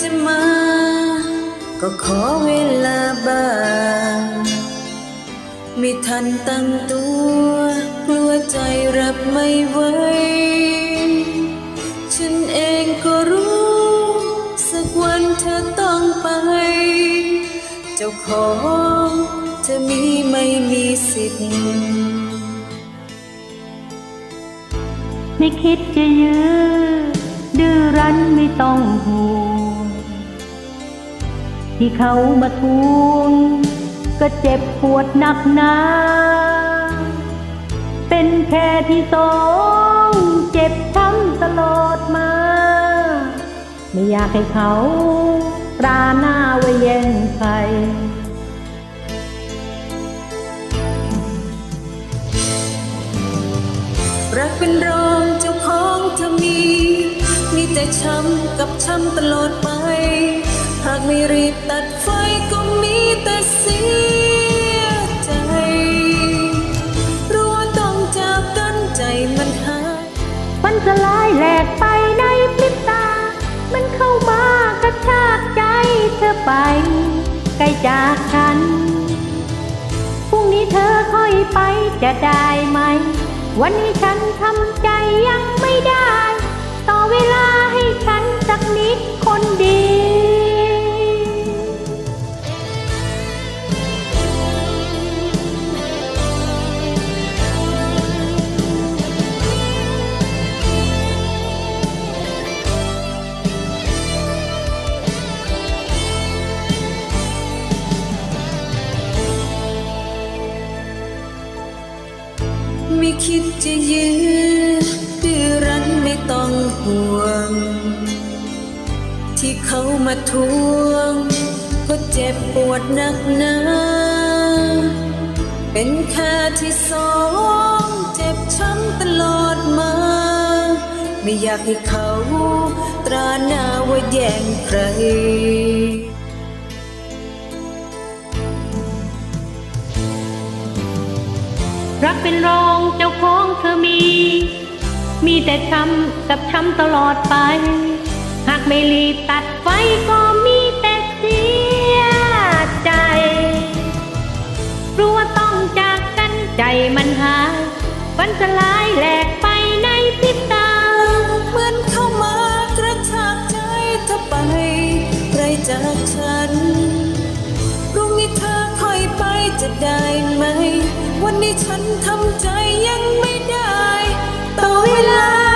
จะมา ก็ขอเวลาบ้างไม่ทันตั้งตัว กลัวใจรับไม่ไหวฉันเองก็รู้ สักวันเธอต้องไป เจ้าของเธอมีไม่มีสิทธิ์ไม่คิดจะยื้อดื้อรั้นไม่ต้องห่วง ที่เขามาทวง ก็เจ็บปวดหนักหนา เป็นแค่ที่สองเจ็บช้ำตลอดมา ไม่อยากให้เขาตราหน้าไว้แย่งใครรักเป็นรองเจ้าของเธอมี มีแต่ช้ำกับช้ำตลอดไป หากไม่รีบตัดไฟก็มีแต่เสียใจรู้ว่าต้องจากกันใจมันหายมันสลายแหลกไปในพริบตา มันเข้ามากระชากใจเธอไปไกลจากฉันพรุ่งนี้เธอค่อยไปจะได้ไหม วันนี้ฉันทำใจยังไม่ได้ ต่อเวลาให้ฉันสักนิด ไม่คิดจะยื้อดื้อรั้นไม่ต้องห่วง ที่เขามาทวง ก็เจ็บปวดหนักหนาเป็นแค่ที่สองเจ็บช้ำตลอดมา ไม่อยากให้เขาตราหน้าว่าแย่งใคร รักเป็นรองเจ้าของเธอมี มีแต่ช้ำกับช้ำตลอดไป หากไม่รีบตัดไฟก็มีแต่เสียใจรู้ว่าต้องจากกันใจมันหายฝันสลายแหลกไปในพริบตาเหมือนเข้ามากระชากใจเธอไปไกลจากฉันพรุ่งนี้เธอค่อยไปจะได้ วันนี้ฉันทำใจยังไม่ได้ ต่อเวลา